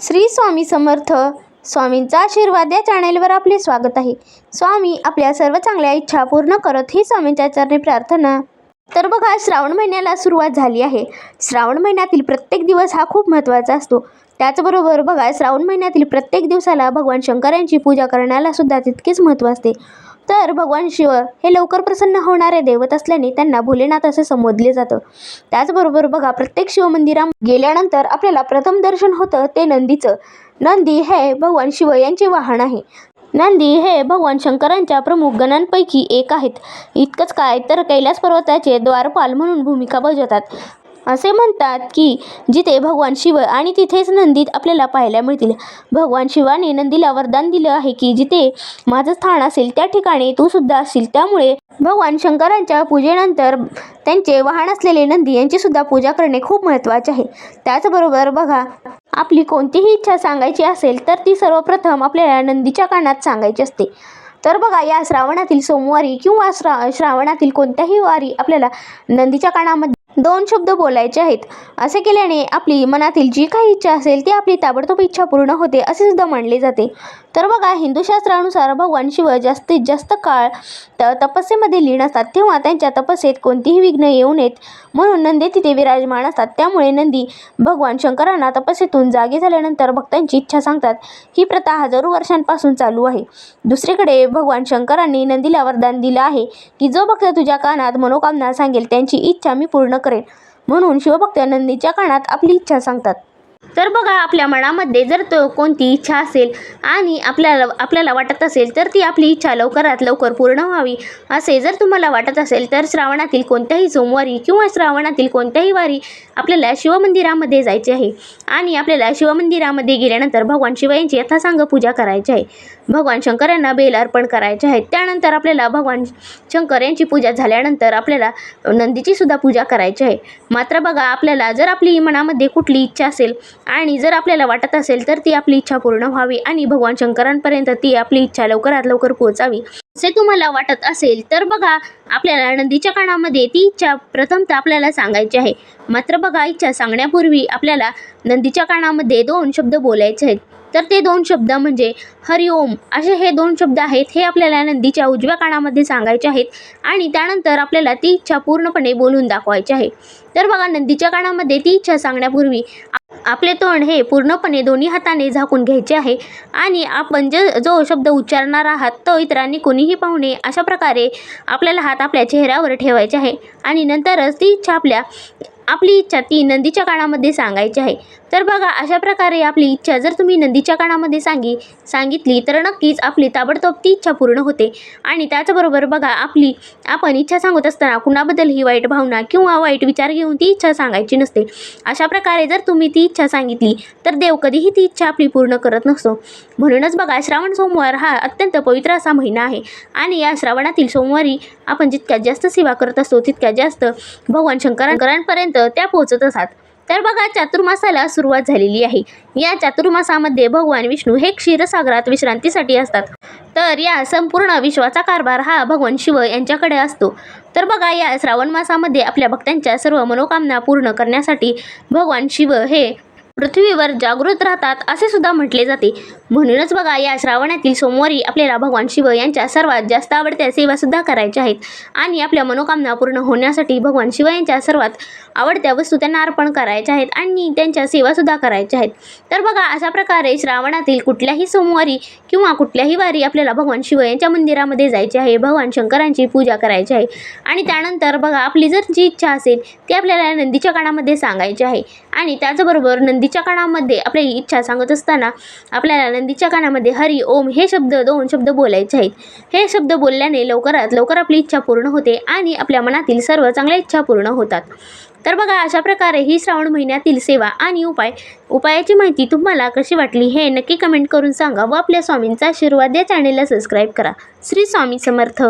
श्री स्वामी समर्थ. स्वामींचा आशीर्वाद या चॅनेलवर आपले स्वागत आहे. स्वामी आपल्या सर्व चांगल्या इच्छा पूर्ण करत ही स्वामींच्या चरणी प्रार्थना. तर बघा श्रावण महिन्याला सुरुवात झाली आहे. श्रावण महिन्यातील प्रत्येक दिवस हा खूप महत्त्वाचा असतो. त्याचबरोबर बघा श्रावण महिन्यातील प्रत्येक दिवसाला भगवान शंकर यांची पूजा करण्याला सुद्धा तितकेच महत्त्व असते. तर भगवान शिव हे लवकर प्रसन्न होणारे दैवत असल्याने त्यांना भोलेनाथ असे संबोधले जातं. त्याचबरोबर बघा प्रत्येक शिवमंदिरा गेल्यानंतर आपल्याला प्रथम दर्शन होतं ते नंदीचं. नंदी हे भगवान शिव यांचे वाहन आहे. नंदी हे भगवान शंकरांच्या प्रमुख गणांपैकी एक आहेत. इतकंच काय तर कैलास पर्वताचे द्वारपाल म्हणून भूमिका बजावतात. असे म्हणतात की जिथे भगवान शिव आणि तिथेच नंदीत आपल्याला पाहायला मिळतील. भगवान शिवाने नंदीला वरदान दिलं आहे की जिथे माझं स्थान असेल त्या ठिकाणी तू सुद्धा असशील. त्यामुळे भगवान शंकरांच्या पूजेनंतर त्यांचे वाहन असलेले नंदी यांची सुद्धा पूजा करणे खूप महत्त्वाचे आहे. त्याचबरोबर बघा आपली कोणतीही इच्छा सांगायची असेल तर ती सर्वप्रथम आपल्याला नंदीच्या कानात सांगायची असते. तर बघा या श्रावणातील सोमवारी किंवा श्रा श्रावणातील कोणत्याही वारी आपल्याला नंदीच्या कानामध्ये दोन शब्द बोलायचे आहेत. असे केल्याने आपली मनातील जी काही इच्छा असेल ती आपली ताबडतोब इच्छा पूर्ण होते असे सुद्धा मानले जाते. तर बघा हिंदू शास्त्रानुसार भगवान शिव जास्तीत जास्त काळ त तपस्येमध्ये लीन असतात तेव्हा त्यांच्या तपस्येत कोणतीही विघ्न येऊ नयेत. म्हणून नंदी तिथे विराजमान असतात. त्यामुळे नंदी भगवान शंकरांना तपस्येतून जागे झाल्यानंतर भक्तांची इच्छा सांगतात ही प्रथा हजारो वर्षांपासून चालू आहे. दुसरीकडे भगवान शंकरांनी नंदीला वरदान दिलं आहे की जो भक्त तुझ्या कानात मनोकामना सांगेल त्यांची इच्छा मी पूर्ण करेन. म्हणून शिवभक्त नंदीच्या कानात आपली इच्छा सांगतात. तर बघा आपल्या मनामध्ये जर तो कोणती इच्छा असेल आणि आपल्याला आपल्याला वाटत असेल तर ती आपली इच्छा लवकरात लवकर पूर्ण व्हावी. असे जर तुम्हाला वाटत असेल तर श्रावणातील कोणत्याही सोमवारी किंवा श्रावणातील कोणत्याही वारी आपल्याला शिवमंदिरामध्ये जायचे आहे. आणि आपल्याला शिवमंदिरामध्ये गेल्यानंतर भगवान शिव यांची यथासांग पूजा करायची आहे. भगवान शंकर यांना बेल अर्पण करायचे आहे. त्यानंतर आपल्याला भगवान शंकर यांची पूजा झाल्यानंतर आपल्याला नंदीची सुद्धा पूजा करायची आहे. मात्र बघा आपल्याला जर आपली मनामध्ये कुठली इच्छा असेल आणि जर आपल्याला वाटत असेल तर ती आपली इच्छा पूर्ण व्हावी आणि भगवान शंकरांपर्यंत ती आपली इच्छा लवकरात लवकर पोहोचावी. असे तुम्हाला वाटत असेल तर बघा आपल्याला नंदीच्या कानामध्ये ती इच्छा प्रथमतः आपल्याला सांगायची आहे. मात्र बघा इच्छा सांगण्यापूर्वी आपल्याला नंदीच्या कानामध्ये दोन शब्द बोलायचे आहेत. तर ते दोन शब्द म्हणजे हरिओम असे हे दोन शब्द आहेत हे आपल्याला नंदीच्या उजव्या कानामध्ये सांगायचे आहेत आणि त्यानंतर आपल्याला ती इच्छा पूर्णपणे बोलून दाखवायची आहे. तर बघा नंदीच्या कानामध्ये ती इच्छा सांगण्यापूर्वी आपले तोंड हे पूर्णपणे दोन्ही हाताने झाकून घ्यायचे आहे. आणि आपण जे जो शब्द उच्चारणार आहात तो इतरांनी कोणीही पाहू नये अशा प्रकारे आपल्याला हात आपल्या चेहऱ्यावर ठेवायचे आहे. आणि नंतरच ती इच्छा आपल्या आपली इच्छा ती नंदीच्या कानामध्ये सांगायची आहे. तर बघा अशा प्रकारे आपली इच्छा जर तुम्ही नंदीच्या कानामध्ये सांगी सांगितली तर नक्कीच आपली ताबडतोब ती इच्छा पूर्ण होते. आणि त्याचबरोबर बघा आपली आपण इच्छा सांगत असताना कुणाबद्दल ही वाईट भावना किंवा वाईट विचार घेऊन ती इच्छा सांगायची नसते. अशा प्रकारे जर तुम्ही ती इच्छा सांगितली तर देव कधीही ती इच्छा आपली पूर्ण करत नसतो. म्हणूनच बघा श्रावण सोमवार हा अत्यंत पवित्र असा महिना आहे. आणि या श्रावणातील सोमवारी आपण जितक्यात जास्त सेवा करत असतो तितक्यात जास्त भगवान शंकरांपर्यंत त्या पोहोचत असतात. तर बघा चातुर्मासाला सुरुवात झालेली आहे. या चातुर्मासामध्ये भगवान विष्णू हे क्षीरसागरात विश्रांतीसाठी असतात. तर या संपूर्ण विश्वाचा कारभार हा भगवान शिव यांच्याकडे असतो. तर बघा या श्रावण मासामध्ये आपल्या भक्तांच्या सर्व मनोकामना पूर्ण करण्यासाठी भगवान शिव हे पृथ्वीवर जागृत राहतात असे सुद्धा म्हटले जाते. म्हणूनच बघा या श्रावणातील सोमवारी आपल्याला भगवान शिव यांच्या सर्वात जास्त आवडत्या सेवासुद्धा करायच्या आहेत. आणि आपल्या मनोकामना पूर्ण होण्यासाठी भगवान शिव यांच्या सर्वात आवडत्या वस्तू त्यांना अर्पण करायच्या आहेत आणि त्यांच्या सेवासुद्धा करायच्या आहेत. तर बघा अशा प्रकारे श्रावणातील कुठल्याही सोमवारी किंवा कुठल्याही वारी आपल्याला भगवान शिव यांच्या मंदिरामध्ये जायचे आहे भगवान शंकरांची पूजा करायची आहे. आणि त्यानंतर बघा आपली जर जी इच्छा असेल ती आपल्याला नंदीच्या कानामध्ये सांगायची आहे. आणि त्याचबरोबर नंदीच्या कानामध्ये आपली इच्छा सांगत असताना आपल्याला नंदीच्या कानामध्ये हरी ओम हे शब्द दोन शब्द बोलायचे आहेत. हे शब्द बोलल्याने लवकरात लवकर आपली इच्छा पूर्ण होते आणि आपल्या मनातील सर्व चांगल्या इच्छा पूर्ण होतात. तर बघा अशा प्रकारे ही श्रावण महिन्यातील सेवा आणि उपाय उपायाची माहिती तुम्हाला कशी वाटली हे नक्की कमेंट करून सांगा व आपल्या स्वामींचा आशीर्वाद या चॅनेलला सबस्क्राईब करा. श्री स्वामी समर्थ.